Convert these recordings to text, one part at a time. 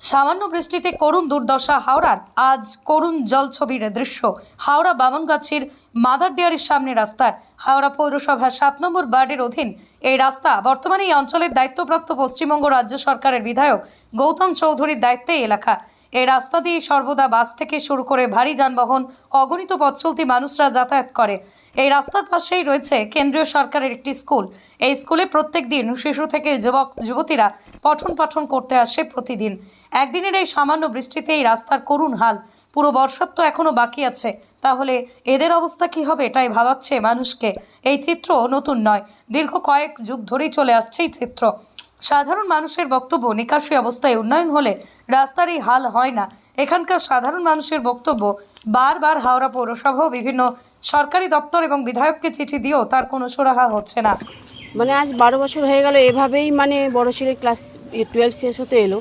সামান্য বৃষ্টিতে করুণ দুর্দশা হাওড়ার। আজ করুণ জলছবির দৃশ্য। হাওড়া বামনগাছির মাদার ডেয়ারির সামনে রাস্তার। হাওড়া পৌরসভার সাত নম্বর বার্ডের অধীন এই রাস্তা বর্তমানে এই অঞ্চলের দায়িত্বপ্রাপ্ত পশ্চিমবঙ্গ রাজ্য সরকারের বিধায়ক গৌতম চৌধুরীর দায়িত্বে এলাকা। এই রাস্তা দিয়ে সর্বদা বাস থেকে শুরু করে ভারী যানবাহন, অগণিত পথ চলতি মানুষরা যাতায়াত করে। এই রাস্তার পাশেই রয়েছে কেন্দ্রীয় সরকারের একটি স্কুল। এই স্কুলে প্রত্যেক দিন শিশু থেকে যুবক, যুবতীরা পঠন পাঠন করতে আসে প্রতিদিন। একদিনের এই সামান্য বৃষ্টিতে এই রাস্তার করুণ হাল পুরো বর্ষার তো এখনও বাকি আছে। তাহলে এদের অবস্থা কি হবে এটাই ভাবাচ্ছে মানুষকে। এই চিত্র নতুন নয়, দীর্ঘ কয়েক যুগ ধরেই চলে আসছে এই চিত্র। সাধারণ মানুষের বক্তব্য নিকাশি অবস্থায় উন্নয়ন হলে রাস্তার এই হাল হয় না। এখানকার সাধারণ মানুষের বক্তব্য বারবার হাওড়া পৌরসভা বিভিন্ন সরকারি দপ্তর এবং বিধায়ককে চিঠি দিয়েও তার কোনো সুরাহা হচ্ছে না। মানে আজ বারো বছর হয়ে গেল এভাবেই মানে বড় ছেলে ক্লাস টুয়েলভ শেষ হতে এলো।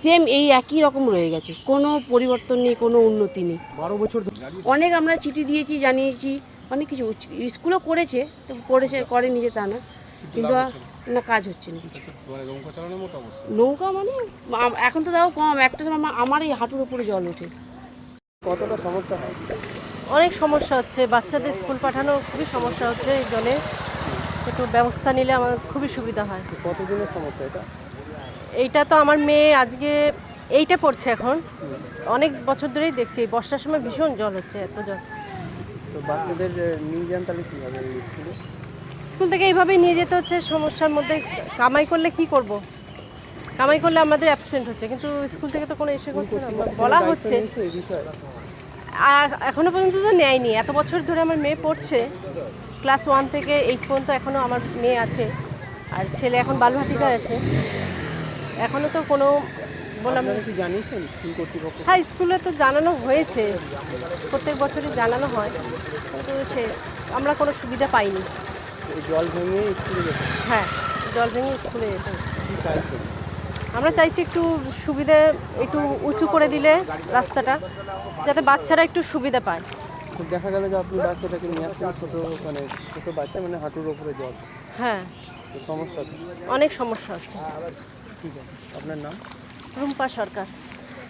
সেম এই একই রকম রয়ে গেছে কোনো পরিবর্তন নেই কোনো উন্নতি নেই। বারো বছর অনেক আমরা চিঠি দিয়েছি জানিয়েছি অনেক কিছু স্কুলও করেছে তো করেছে করে নিজে তা না কিন্তু না কাজ হচ্ছে না কিছু। মানে নৌকা মানে এখন তো তাও কম একটা সময় আমার- আমার এই হাঁটুর উপরে জল ওঠে। কতটা সমস্যা হয়? অনেক সমস্যা হচ্ছে। বাচ্চাদের স্কুল পাঠানো খুবই সমস্যা হচ্ছে এই জলে একটু ব্যবস্থা নিলে আমার খুবই সুবিধা হয়। কতদিনের সমস্যা এটা? এইটা তো আমার মেয়ে আজকে এইটা পড়ছে এখন। অনেক বছর ধরেই দেখছি। এই বর্ষার সময় ভীষণ জল হচ্ছে এত জল। তো বাচ্চাদের নিয়ে যান তাহলে কী হবে স্কুল? থেকে এইভাবেই নিয়ে যেতে হচ্ছে। সমস্যার মধ্যে কামাই করলে কি করব? কামাই করলে আমাদের অ্যাবসেন্ট হচ্ছে। কিন্তু স্কুল থেকে তো কোনো এসে করছে না। বলা হচ্ছে। নিয়েছো আর এখনও পর্যন্ত তো নেয়নি। এত বছর ধরে আমার মেয়ে পড়ছে। ক্লাস ওয়ান থেকে এইট পর্যন্ত এখনও আমার মেয়ে আছে। আর ছেলে এখন বালুহাটিতে আছে। এখনও তো কোনো বললাম হ্যাঁ স্কুলে তো জানানো হয়েছে। প্রত্যেক বছরই জানানো হয়। কিন্তু সে আমরা কোনো সুবিধা পাইনি। জল ভেঙে স্কুলে হ্যাঁ জল ভেঙে স্কুলে যেতে হচ্ছে। আমরা চাইছি একটু সুবিধে একটু উঁচু করে দিলে রাস্তাটা যাতে বাচ্চারা একটু সুবিধা পায়। দেখা গেল যে আপনি বাচ্চাটাকে নিয়ে আসছেন ছোটো মানে ছোটো বাচ্চা মানে হাঁটুর ওপরে জল। হ্যাঁ। সমস্যা অনেক সমস্যা হচ্ছে। ঠিক আছে। আপনার নাম? রুম্পা সরকার।